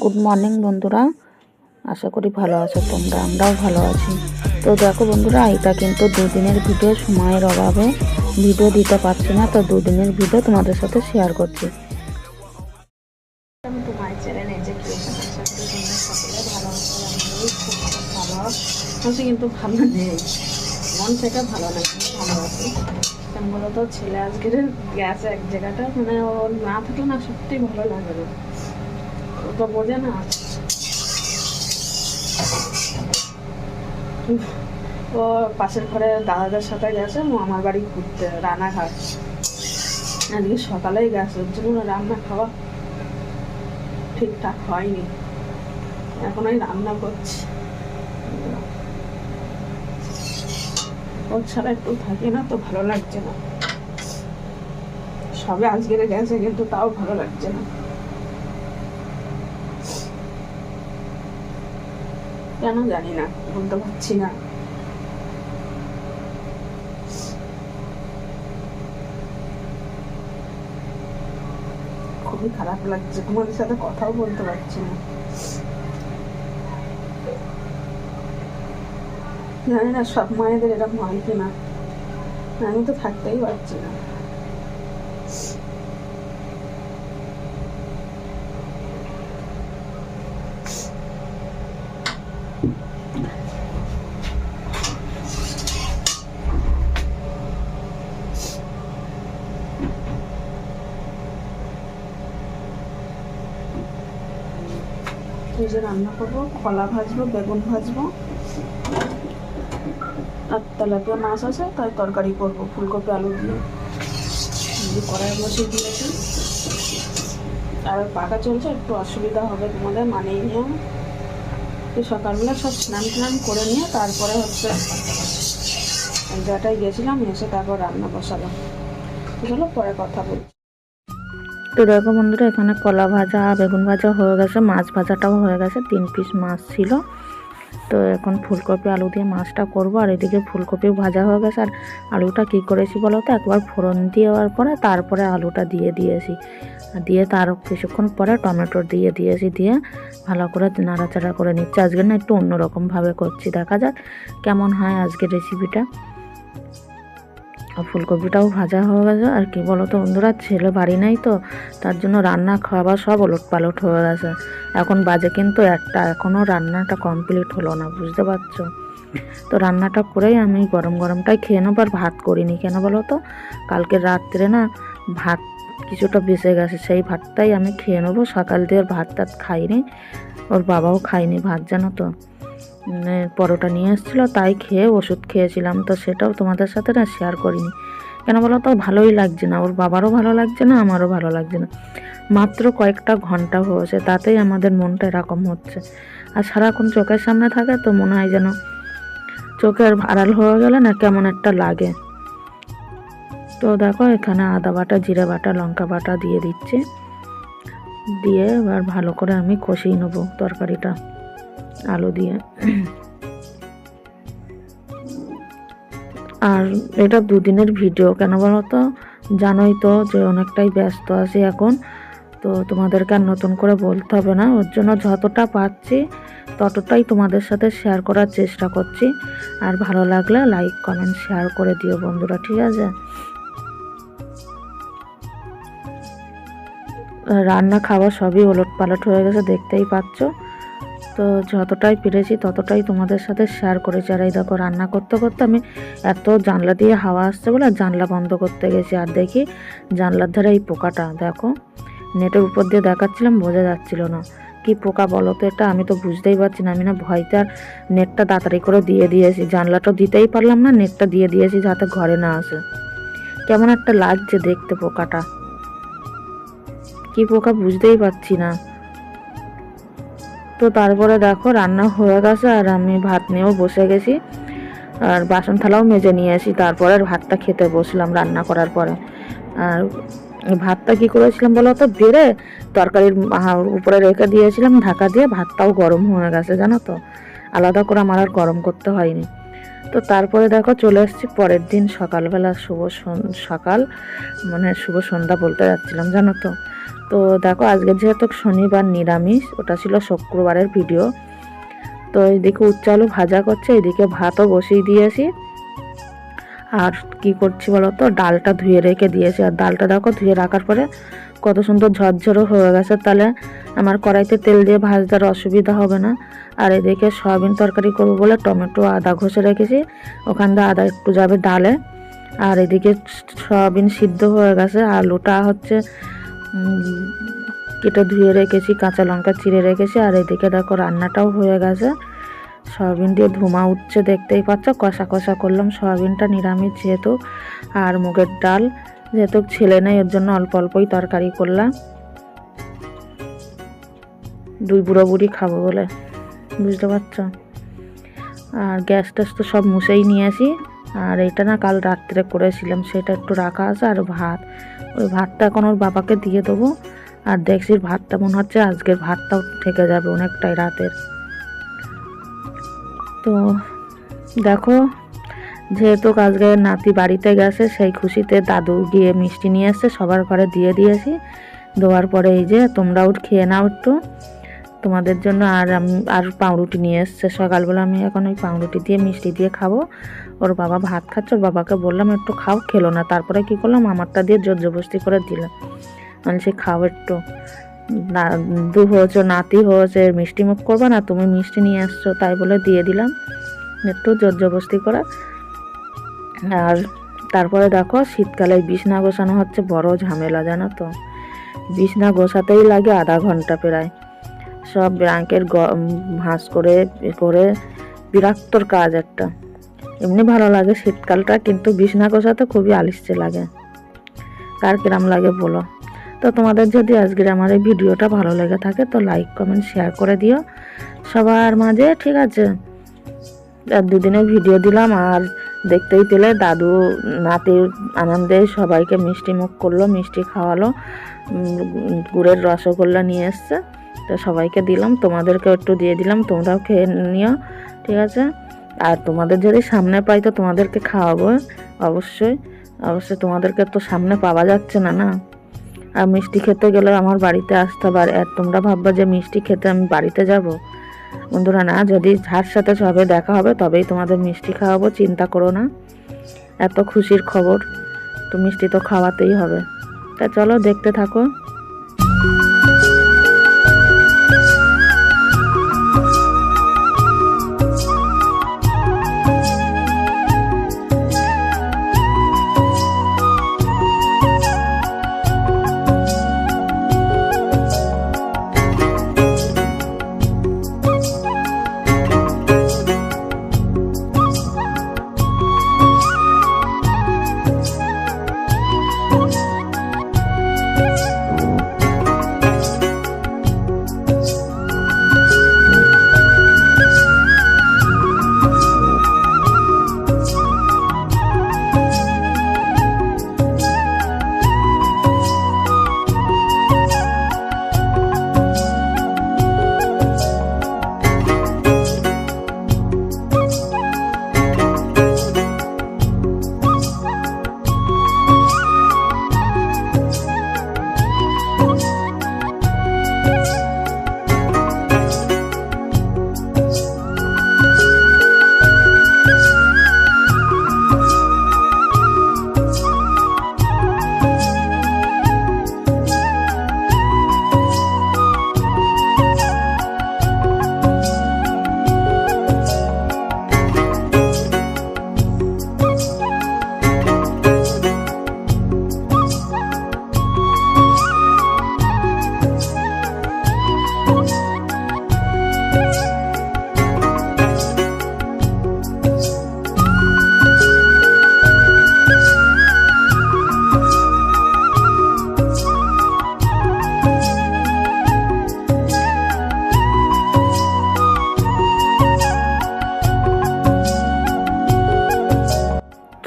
Good morning বন্ধুরা। আশা করি ভালো আছো তোমরা, আমরাও ভালো আছি। তো দেখো বন্ধুরা, এটা কিন্তু দুদিনের ভিডিও, সময়ের অভাবে ভিডিও দিতে পারছি না, তো দুদিনের ভিডিও তোমাদের সাথে শেয়ার করছি। কিন্তু ভালো নেই। মন থেকে ভালো কেন ছেলে আজকের গেছে এক জায়গাটা মানে ওর না থাকলে না সত্যি ভালো লাগে না ও তো বোঝে না? ও পাশের ঘরে দাদাদের সাথে গেছে আমার বাড়ি ঘুরতে, রানাঘাট। আজকে সকালেই গেছে, ওর জন্য রান্না খাওয়া ঠিকঠাক হয়নি। এখন আমি রান্না করছি। ওর ছাড়া একটু থাকি না তো ভালো লাগছে না। সবে আজকের গেছে কিন্তু তাও ভালো লাগছে না। কেন জানি না বলতে পারছি না। খুবই খারাপ লাগছে, তোমাদের সাথে কথাও বলতে পারছি না। জানি না, সব মায়েদের এরকম হয় কিনা। আমি তো থাকতেই পারছি না। যে রান্না করব, কলা ভাজবো, বেগুন ভাজবো। আর তেলাপিয়া মাছ আছে তাই তরকারি করব, ফুলকপি, আলু দিয়ে। কড়াই বসিয়ে দিয়েছি। আর পাকা চলছে, একটু অসুবিধা হবে তোমাদের মানিয়ে নিও তো সকালবেলা সব স্নান টান করে নিয়ে তারপরে হচ্ছে জায়গাটায় গেছিলাম, এসে তারপর রান্না বসালাম। চলো পরে কথা বলছি। তো দেখো বন্ধুরা, এখানে কলা ভাজা, বেগুন ভাজা হয়ে গেছে, মাছ ভাজাটাও হয়ে গেছে, তিন পিস মাছ ছিল। তো এখন ফুলকপি, আলু দিয়ে মাছটা করব, আর এদিকে ফুলকপি ভাজা হয়ে গেছে, আর আলুটা কী করেছি বলো তো? একবার ফোড়ন দেওয়ার পরে তারপরে আলুটা দিয়ে দিয়েছি। দিয়ে তার কিছুক্ষণ পরে টমেটো দিয়ে দিয়েছি, দিয়ে ভালো করে নাড়াচাড়া করে নিচ্ছি। আজকে না একটু অন্যরকমভাবে করছি, দেখা যাক কেমন হয় আজকের রেসিপিটা ফুলকপিটাও ভাজা হয়ে গেছে। আর কি বলো তো বন্ধুরা, ছেলে বাড়ি নাই তো, তার জন্য রান্না খাওয়া সব ওলট পালট হয়ে গেছে। এখন বাজে কিন্তু একটা এখনও রান্নাটা কমপ্লিট হলো না, বুঝতে পারছ? তো রান্নাটা করেই আমি গরম গরমটাই খেয়ে নেব, আর ভাত করিনি কেন বলো তো কালকে রাত্রে না ভাত কিছুটা বেঁচে গেছে, সেই ভাতটাই আমি খেয়ে নেব। সকাল দিয়ে ভাত টাত খাইনি, ওর বাবাও খায়নি ভাত, জানো তো? পরোটা নিয়ে এসেছিল, তাই খেয়ে ওষুধ খেয়েছিলাম। তো সেটাও তোমাদের সাথে না শেয়ার করিনি। কেন বলো তো, ভালোই লাগছে না। ওর বাবারও ভালো লাগছে না, আমারও ভালো লাগছে না। মাত্র কয়েকটা ঘণ্টা হয়েছে, তাতেই আমাদের মনটা এরকম হচ্ছে। আর সারাক্ষণ চোখের সামনে থাকে তো মনে হয় যেন চোখের আড়াল হয়ে গেলে না কেমন একটা লাগে। তো দেখো, এখানে আদা বাটা, জিরে বাটা, লঙ্কা বাটা দিয়ে দিচ্ছি। দিয়ে এবার ভালো করে আমি কষিয়ে নেব তরকারিটা। আলু দিয়ে। আর এটা দুদিনের ভিডিও কেন বলো তো জানোই তো যে অনেকটাই ব্যস্ত আছি এখন। তো তোমাদেরকে আর নতুন করে বলতে হবে না। ওর জন্য যতটা পাচ্ছি ততটাই তোমাদের সাথে শেয়ার করার চেষ্টা করছি। আর ভালো লাগলে লাইক কমেন্ট শেয়ার করে দিও বন্ধুরা, ঠিক আছে? রান্না খাওয়া সবই ওলট পালট হয়ে গেছে, দেখতেই পাচ্ছ। তো যতটাই পেরেছি ততটাই তোমাদের সাথে শেয়ার করেছি। আর এই দেখো, রান্না করতে করতে আমি এত জানলা দিয়ে হাওয়া আসছে বলে জানলা বন্ধ করতে গেছি। আর দেখি জানলার ধারে এই পোকাটা, দেখো। নেটের উপর দিয়ে দেখাচ্ছিলাম, বোঝা যাচ্ছিল না। কি পোকা বলো তো এটা? আমি তো বুঝতেই পারছি না। আমি না ভয়তে আর নেটটা তাড়াতাড়ি করে দিয়ে দিয়েছি। জানলাটা দিতেই পারলাম না, নেটটা দিয়ে দিয়েছি যাতে ঘরে না আসে। কেমন একটা লাগছে দেখতে পোকাটা। কি পোকা বুঝতেই পারছি না। তো তারপরে দেখো রান্না হয়ে গেছে আর আমি ভাত নিয়েও বসে গেছি। আর বাসন থালাও মেজে নিয়ে আসি। তারপরে ভাতটা খেতে বসলাম রান্না করার পরে। আর ভাতটা কি করেছিলাম বলো তো? বেড়ে তরকারির উপরে রেখে দিয়েছিলাম, ঢাকা দিয়ে ভাতটাও গরম হয়ে গেছে, জানো তো? আলাদা করে আমার আর গরম করতে হয়নি। তো তারপরে দেখো চলে এসেছি পরের দিন সকালবেলা শুভ সকাল মানে শুভ সন্ধ্যা বলতে যাচ্ছিলাম, জানো তো? তো দেখো, আজকে যেহেতু শনিবার নিরামিষ, ওটা ছিল শুক্রবারের ভিডিও। তো এইদিকে উচ্চ আলু ভাজা করছে, এদিকে ভাতও বসিয়ে দিয়েছি। আর কি করছি বলো তো, ডালটা ধুয়ে রেখে দিয়েছি। আর ডালটা দেখো, ধুয়ে রাখার পরে কত সুন্দর ঝরঝরও হয়ে গেছে। তাহলে আমার কড়াইতে তেল দিয়ে ভাজতে অসুবিধা হবে না। আর এদিকে সয়াবিন তরকারি করব বলে টমেটো, আদা ঘষে রেখেছি। ওখান দিয়ে আদা একটু যাবে ডালে। আর এদিকে সয়াবিন সিদ্ধ হয়ে গেছে। আলুটা হচ্ছে কেটে ধুয়ে রেখেছি, কাঁচা লঙ্কা চিড়ে রেখেছি, আর এদিকে দেখো রান্নাটাও হয়ে গেছে। সয়াবিন দিয়ে ধুমা উঠছে, দেখতেই পাচ্ছ, কষা কষা করলাম। সয়াবিনটা নিরামিষ যেহেতু, আর মুগের ডাল যেহেতু ছেলে নেই, ওর জন্য অল্প অল্পই তরকারি করলাম। দুই বুড়ো বুড়ি খাব বলে, বুঝতে পারছ? আর গ্যাস ট্যাস তো সব মুছেই নিয়ে আসি। আর এটা না কাল রাত্রে করেছিলাম, সেটা একটু রাখা আছে আর ভাত। ওই ভাতটা এখন ওর বাবাকে দিয়ে দেবো। আর দেখছি ভাতটা মনে হচ্ছে আজকের ভাতটাও থেকে যাবে অনেকটাই রাতের। তো দেখো, যেহেতু আজকে নাতি বাড়িতে গেছে, সেই খুশিতে দাদু গিয়ে মিষ্টি নিয়ে এসছে, সবার ঘরে দিয়ে দিয়েছি। দেওয়ার পরে এই যে তোমরাও খেয়ে নাও একটু। তোমাদের জন্য আর আমি, আর পাউরুটি নিয়ে এসছে। সকালবেলা আমি এখন ওই পাউরুটি দিয়ে মিষ্টি দিয়ে খাব। ওর বাবা ভাত খাচ্ছে, ওর বাবাকে বললাম, একটু খাও, খেলো না। তারপরে কি করলাম, আমারটা দিয়ে জোর জবস্তি করে দিলাম মানে সে খাও একটু। দু হয়েছে, নাতি হয়েছে, মিষ্টি মুখ করবে না, তুমি মিষ্টি নিয়ে আসছো। তাই বলে দিয়ে দিলাম, একটু জোর জবস্তি করে। আর তারপরে দেখো, শীতকালে বিছনা গোছানো হচ্ছে, বড় ঝামেলা, জানো তো। বিছনা গোছাতেই লাগে আধা ঘণ্টা প্রায়। সব ব্যাংকের ভাঁজ করে করে, বিরক্তর কাজ একটা। এমনি ভালো লাগে, শীতকালটা কিন্তু বিছনা গোছাতে খুবই আলিস্যে লাগে। কার কিরাম লাগে বলো? তো তোমাদের যদি আজকের আমার এই ভিডিওটা ভালো লেগে থাকে, তো লাইক কমেন্ট শেয়ার করে দিও। সবার মাঝে, ঠিক আছে? আর দুদিনের ভিডিও দিলাম, আর দেখতেই পেলে দাদু নাতির আনন্দে সবাইকে মিষ্টি মুখ করল, মিষ্টি খাওয়ালো গুড়ের রসগোল্লা নিয়ে এসছে। তো সবাইকে দিলাম তোমাদেরকে একটু দিয়ে দিলাম, তোমরাও খেয়ে নিও, ঠিক আছে? আর তোমাদের যদি সামনে পাই তো তোমাদেরকে খাওয়াবো, অবশ্যই। অবশ্যই তোমাদেরকে তো সামনে পাওয়া যাচ্ছে না না? আর মিষ্টি খেতে গেলে আমার বাড়িতে আসতে পারে আর তোমরা ভাববা যে মিষ্টি খেতে আমি বাড়িতে যাব। বন্ধুরা, না, যদি যার সাথে সবে দেখা হবে, তবেই তোমাদের মিষ্টি খাওয়াবো, চিন্তা করো না। এত খুশির খবর, তো মিষ্টি তো খাওয়াতেই হবে। তা চলো, দেখতে থাকো।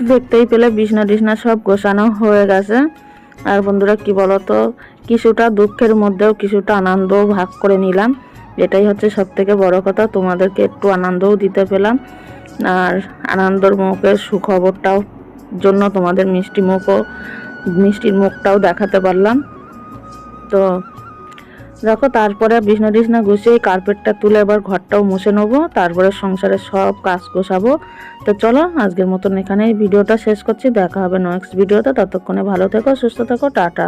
দেখতেই পেলে বিছনা টিছনা সব গোছানো হয়ে গেছে। আর বন্ধুরা, কি বলতো? কিছুটা দুঃখের মধ্যেও কিছুটা আনন্দ ভাগ করে নিলাম। এটাই হচ্ছে সব থেকে বড় কথা। তোমাদেরকে একটু আনন্দও দিতে পেলাম। আর আনন্দর মুখের সুখবরটাও জন্য তোমাদের মিষ্টি মুখও, মিষ্টির মুখটাও দেখাতে পারলাম। তো দেখো তারপরে বিছনা টিছনা গুছিয়ে কার্পেটটা তুলে এবার ঘরটাও মুছে নেব, তারপরে সংসারের সব কাজ গোছাবো। তো চলো, আজকের মতন এখানে ভিডিওটা শেষ করছি, দেখা হবে নেক্সট ভিডিওতে, ততক্ষণে ভালো থেকো, সুস্থ থেকো, টাটা।